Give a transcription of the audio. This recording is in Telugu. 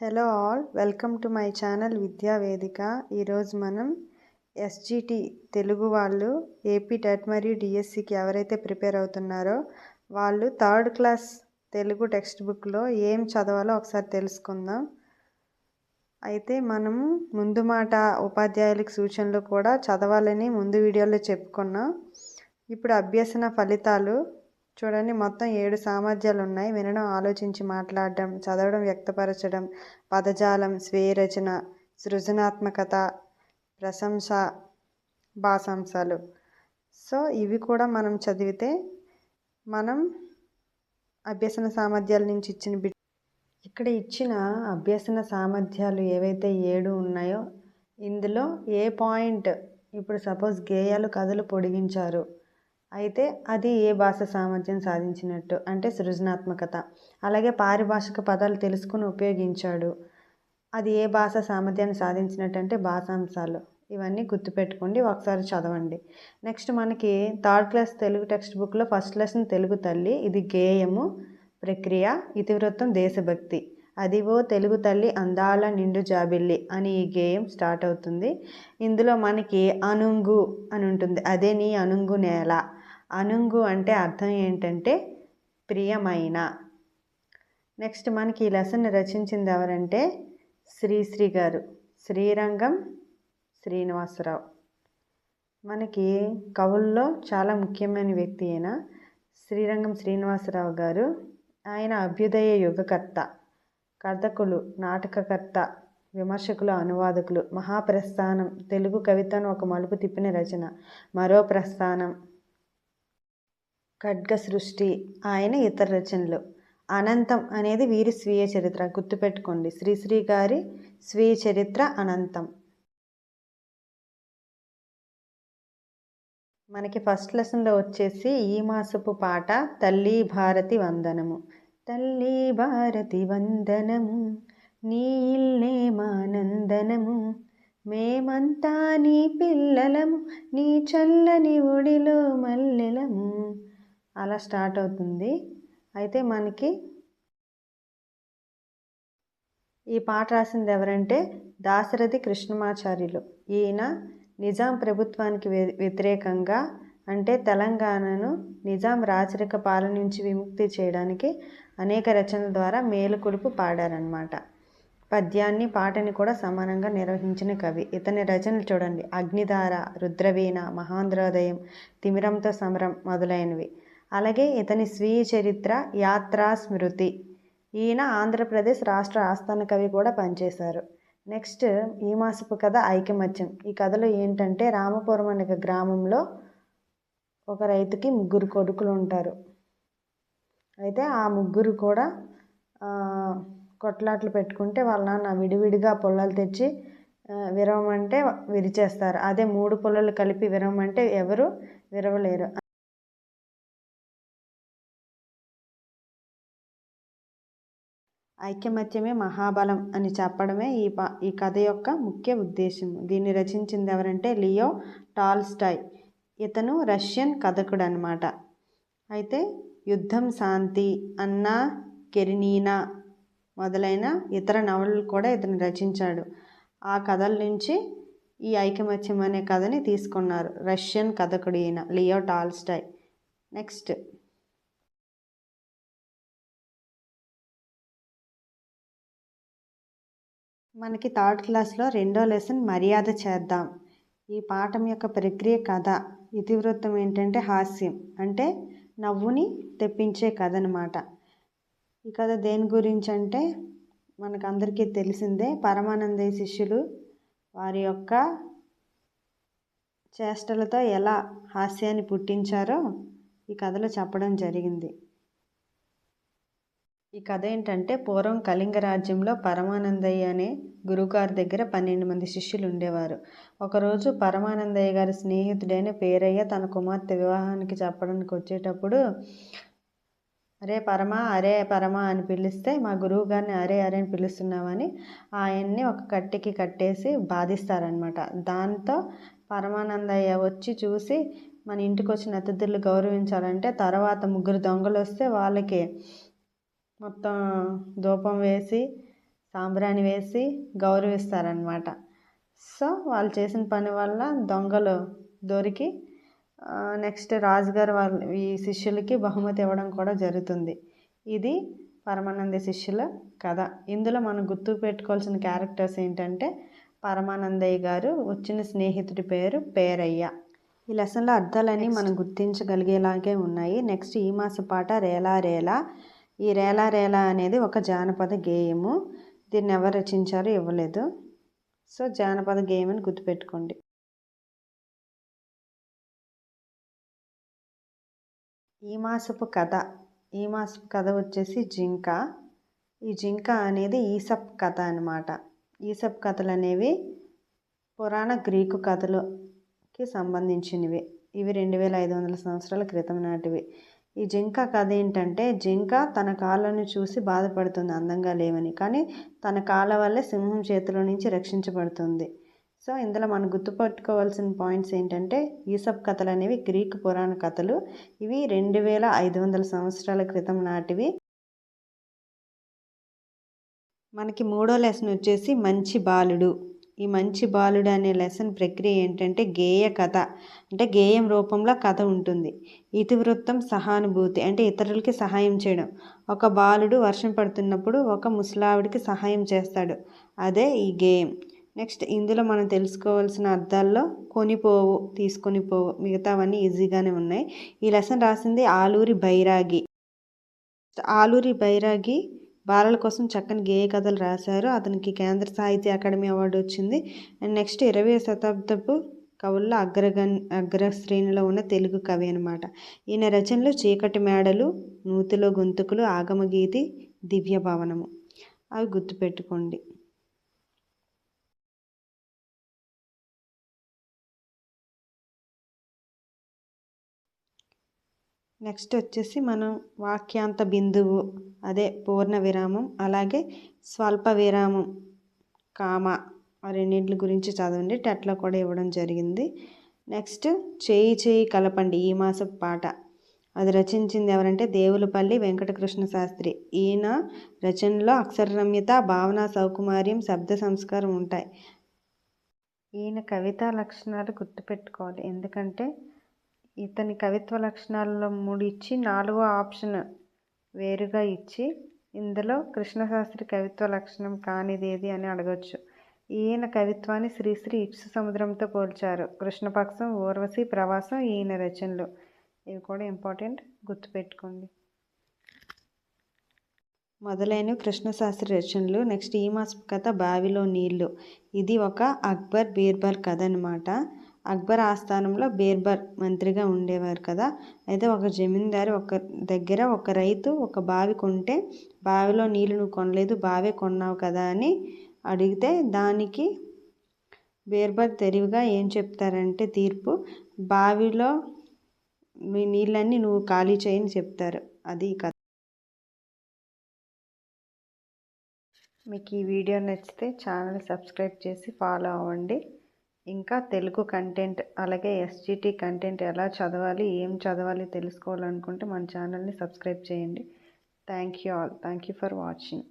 Hello all welcome to my channel Vidya Vedika. ఈరోజు మనం ఎస్జిటి తెలుగు వాళ్ళు ఏపీ టెట్ మరియు డిఎస్సికి ఎవరైతే ప్రిపేర్ అవుతున్నారో వాళ్ళు థర్డ్ క్లాస్ తెలుగు టెక్స్ట్ బుక్లో ఏం చదవాలో ఒకసారి తెలుసుకుందాం. అయితే మనం ముందు మాట ఉపాధ్యాయులకు సూచనలు కూడా చదవాలని ముందు వీడియోలో చెప్పుకున్నాం. ఇప్పుడు అభ్యసన ఫలితాలు చూడండి మొత్తం ఏడు సామర్థ్యాలు ఉన్నాయి వినడం ఆలోచించి మాట్లాడడం చదవడం వ్యక్తపరచడం పదజాలం స్వీయ రచన సృజనాత్మకత ప్రశంస భాషాంశాలు. సో ఇవి కూడా మనం చదివితే మనం అభ్యసన సామర్థ్యాల నుంచి ఇచ్చిన బి ఇక్కడ ఇచ్చిన అభ్యసన సామర్థ్యాలు ఏవైతే ఏడు ఉన్నాయో ఇందులో ఏ పాయింట్ ఇప్పుడు సపోజ్ గేయాలు కథలు పొడిగించారు అయితే అది ఏ భాష సామర్థ్యం సాధించినట్టు? అంటే సృజనాత్మకత. అలాగే పారిభాషిక పదాలు తెలుసుకుని ఉపయోగించాడు. అది ఏ భాష సామర్థ్యాన్ని సాధించినట్టు అంటే భాషాంశాలు. ఇవన్నీ గుర్తుపెట్టుకోండి ఒకసారి చదవండి. నెక్స్ట్ మనకి థర్డ్ క్లాస్ తెలుగు టెక్స్ట్ బుక్లో ఫస్ట్ లెసన్ తెలుగు తల్లి. ఇది గేయము ప్రక్రియ ఇతివృత్తం దేశభక్తి. అదివో తెలుగు తల్లి అందాల నిండు జాబిల్లి అని ఈ గేయం స్టార్ట్ అవుతుంది. ఇందులో మనకి అనుంగు అని ఉంటుంది. అదే నీ అనుంగు నేల. అనుంగు అంటే అర్థం ఏంటంటే ప్రియమైన. నెక్స్ట్ మనకి ఈ లెసన్ రచించింది ఎవరంటే శ్రీశ్రీ గారు. శ్రీరంగం శ్రీనివాసరావు. మనకి కవుల్లో చాలా ముఖ్యమైన వ్యక్తి అయిన శ్రీరంగం శ్రీనివాసరావు గారు. ఆయన అభ్యుదయ యుగకర్త. కథకులు నాటకకర్త విమర్శకులు అనువాదకులు మహాప్రస్థానం తెలుగు కవితను ఒక మలుపు తిప్పిన రచన మరో ప్రస్థానం ఖడ్గ సృష్టి ఆయన ఇతర రచనలు. అనంతం అనేది వీరి స్వీయ చరిత్ర. గుర్తుపెట్టుకోండి. శ్రీశ్రీ గారి స్వీయ చరిత్ర అనంతం. మనకి ఫస్ట్ లెసన్లో వచ్చేసి ఈ మాసపు పాట తల్లి భారతి వందనము. తల్లి భారతి వందనము నీ ఇల్లే మానందనము. మేమంతా నీ పిల్లలము నీ చల్లని ఒడిలో మల్లెలము. అలా స్టార్ట్ అవుతుంది. అయితే మనకి ఈ పాట రాసింది ఎవరంటే దాశరథి కృష్ణమాచార్యులు. ఈయన నిజాం ప్రభుత్వానికి వ్యతిరేకంగా అంటే తెలంగాణను నిజాం రాచరిక పాలన నుంచి విముక్తి చేయడానికి అనేక రచనల ద్వారా మేలుకొలుపు పాడారనమాట పద్యాన్ని పాటని కూడా సమానంగా నిర్వహించిన కవి. ఇతని రచనలు చూడండి. అగ్నిధార రుద్రవీణ మహాంధ్రోదయం తిమిరంతో సమరం మొదలైనవి. అలాగే ఇతని స్వీయ చరిత్ర యాత్రా స్మృతి ఈయన ఆంధ్రప్రదేశ్ రాష్ట్ర ఆస్థాన కవి కూడా పనిచేశారు. నెక్స్ట్ ఈ మాసపు కథ ఐకమత్యం. ఈ కథలో ఏంటంటే రామపురం అనే గ్రామంలో ఒక రైతుకి ముగ్గురు కొడుకులు ఉంటారు. అయితే ఆ ముగ్గురు కూడా కొట్లాట్లు పెట్టుకుంటే వాళ్ళ నాన్న విడివిడిగా పొలాలు తెచ్చి విరవమంటే విరిచేస్తారు. అదే మూడు పొలాలు కలిపి విరవమంటే ఎవరు విరవలేరు. ఐకమత్యమే మహాబలం అని చెప్పడమే ఈ ప ఈ కథ యొక్క ముఖ్య ఉద్దేశం. దీన్ని రచించింది ఎవరంటే లియో టాల్స్టాయ్. ఇతను రష్యన్ కథకుడు అనమాట అయితే యుద్ధం శాంతి అన్నా కెరినీనా మొదలైన ఇతర నవలలు కూడా ఇతను రచించాడు. ఆ కథల నుంచి ఈ ఐకమత్యం అనే కథని తీసుకున్నారు. రష్యన్ కథకుడు ఈయన లియో టాల్స్టాయ్. నెక్స్ట్. మనకి థర్డ్ క్లాస్లో రెండో లెసన్ మర్యాద చేద్దాం. ఈ పాఠం యొక్క ప్రక్రియ కథ. ఇతివృత్తం ఏంటంటే హాస్యం. అంటే నవ్వుని తెప్పించే కథ అనమాట ఈ కథ దేని గురించి అంటే మనకు అందరికీ తెలిసిందే పరమానందయ్య శిష్యులు వారి యొక్క చేష్టలతో ఎలా హాస్యాన్ని పుట్టించారో ఈ కథలో చెప్పడం జరిగింది. ఈ కథ ఏంటంటే పూర్వం కళింగ రాజ్యంలో పరమానందయ్య అనే గురువుగారి దగ్గర పన్నెండు మంది శిష్యులు ఉండేవారు. ఒకరోజు పరమానందయ్య గారి స్నేహితుడైన పేరయ్య తన కుమార్తె వివాహానికి చెప్పడానికి వచ్చేటప్పుడు అరే పరమ అరే పరమ అని పిలిస్తే మా గురువు గారిని అరే అరే అని పిలుస్తున్నామని ఆయన్ని ఒక కట్టెకి కట్టేసి బాధిస్తారనమాట దాంతో పరమానందయ్య వచ్చి చూసి మన ఇంటికి వచ్చిన అతిథులు గౌరవించాలంటే తర్వాత ముగ్గురు దొంగలు వస్తే వాళ్ళకి మొత్తం ధూపం వేసి సాంబ్రాణి వేసి గౌరవిస్తారనమాట సో వాళ్ళు చేసిన పని వల్ల దొంగలు దొరికి నెక్స్ట్ రాజుగారు వాళ్ళ ఈ శిష్యులకి బహుమతి ఇవ్వడం కూడా జరుగుతుంది. ఇది పరమానంద శిష్యుల కథ. ఇందులో మనం గుర్తు పెట్టుకోవాల్సిన క్యారెక్టర్స్ ఏంటంటే పరమానందయ్య గారు వచ్చిన స్నేహితుడి పేరు పేరయ్య. ఈ లెసన్లో అర్థాలన్నీ మనం గుర్తించగలిగేలాగే ఉన్నాయి. నెక్స్ట్ ఈ మాస పాట రేలా రేలా ఈ రేలా రేలా అనేది ఒక జానపద గేయము. దీన్ని ఎవరు రచించారో ఇవ్వలేదు. సో జానపద గేయం అని గుర్తుపెట్టుకోండి. ఈ మాసపు కథ. ఈ మాసపు కథ వచ్చేసి జింక. ఈ జింక అనేది ఈసప్ కథ అనమాట ఈసప్ కథలు అనేవి పురాణ గ్రీకు కథలుకి సంబంధించినవి. ఇవి రెండు వేల ఐదు వందల సంవత్సరాల క్రితం నాటివి. ఈ జింక కథ ఏంటంటే జింక తన కాళ్ళను చూసి బాధపడుతుంది అందంగా లేవని. కానీ తన కాళ్ళ వల్లే సింహం చేతిలో నుంచి రక్షించబడుతుంది. సో ఇందులో మనం గుర్తుపట్టుకోవాల్సిన పాయింట్స్ ఏంటంటే ఈసప్ కథలు అనేవి గ్రీక్ పురాణ కథలు. ఇవి రెండు వేల ఐదు వందల సంవత్సరాల క్రితం నాటివి. మనకి మూడో లెసన్ వచ్చేసి మంచి బాలుడు. ఈ మంచి బాలుడు అనే లెసన్ ప్రక్రియ ఏంటంటే గేయ కథ. అంటే గేయం రూపంలో కథ ఉంటుంది. ఇతివృత్తం సహానుభూతి అంటే ఇతరులకి సహాయం చేయడం. ఒక బాలుడు వర్షం పడుతున్నప్పుడు ఒక ముసలావిడికి సహాయం చేస్తాడు. అదే ఈ గేయం. నెక్స్ట్ ఇందులో మనం తెలుసుకోవాల్సిన అర్థాల్లో కొనిపోవు తీసుకొని పోవు మిగతావన్నీ ఈజీగానే ఉన్నాయి. ఈ లెసన్ రాసింది ఆలూరి బైరాగి. ఆలూరి బైరాగి బాలల కోసం చక్కని గేయ కథలు రాశారు. అతనికి కేంద్ర సాహిత్య అకాడమీ అవార్డు వచ్చింది. అండ్ నెక్స్ట్ ఇరవై శతాబ్దపు కవుల్లో అగ్రగన్ అగ్రశ్రేణిలో ఉన్న తెలుగు కవి అనమాట ఈయన రచనలు చీకటి మేడలు నూతిలో గొంతుకులు ఆగమగీతి దివ్య భవనము అవి గుర్తుపెట్టుకోండి. నెక్స్ట్ వచ్చేసి మనం వాక్యాంత బిందువు అదే పూర్ణ విరామం అలాగే స్వల్ప విరామం కామ రెండింటి గురించి చదవండి. టెట్లో కూడా ఇవ్వడం జరిగింది. నెక్స్ట్ చేయి చేయి కలపండి ఈ మాసపు పాట. అది రచించింది ఎవరంటే దేవులపల్లి వెంకటకృష్ణ శాస్త్రి. ఈయన రచనలో అక్షరరమ్యత భావన సౌకుమార్యం శబ్ద సంస్కారం ఉంటాయి. ఈయన కవితా లక్షణాలు గుర్తుపెట్టుకోవాలి. ఎందుకంటే ఇతని కవిత్వ లక్షణాలలో మూడు ఇచ్చి నాలుగో ఆప్షన్ వేరుగా ఇచ్చి ఇందులో కృష్ణశాస్త్రి కవిత్వ లక్షణం కానిదేది అని అడగచ్చు. ఈయన కవిత్వాన్ని శ్రీశ్రీ ఇచ్చు సముద్రంతో పోల్చారు. కృష్ణపక్షం ఊర్వశి ప్రవాసం ఈయన రచనలు. ఇవి కూడా ఇంపార్టెంట్ గుర్తుపెట్టుకోండి. మొదలైన కృష్ణశాస్త్రి రచనలు. నెక్స్ట్ ఈ మాసపు కథ బావిలో నీళ్ళు ఇది ఒక అక్బర్ బీర్బల్ కథ అనమాట అక్బర్ ఆస్థానంలో బీర్బల్ మంత్రిగా ఉండేవారు కదా. అయితే ఒక జమీందారు ఒక దగ్గర ఒక రైతు ఒక బావి కొంటే బావిలో నీళ్ళు నువ్వు కొనలేదు బావే కొన్నావు కదా అని అడిగితే దానికి బీర్బల్ తెలివిగా ఏం చెప్తారంటే తీర్పు బావిలో మీ నీళ్ళన్నీ నువ్వు ఖాళీ చేయని చెప్తారు. అది కథ. మీకు ఈ వీడియో నచ్చితే ఛానల్ సబ్స్క్రైబ్ చేసి ఫాలో అవ్వండి. ఇంకా తెలుగు కంటెంట్ అలాగే ఎస్జిటి కంటెంట్ ఎలా చదవాలి ఏం చదవాలి తెలుసుకోవాలనుకుంటే మన ఛానల్ని సబ్స్క్రైబ్ చేయండి. Thank you all thank you for watching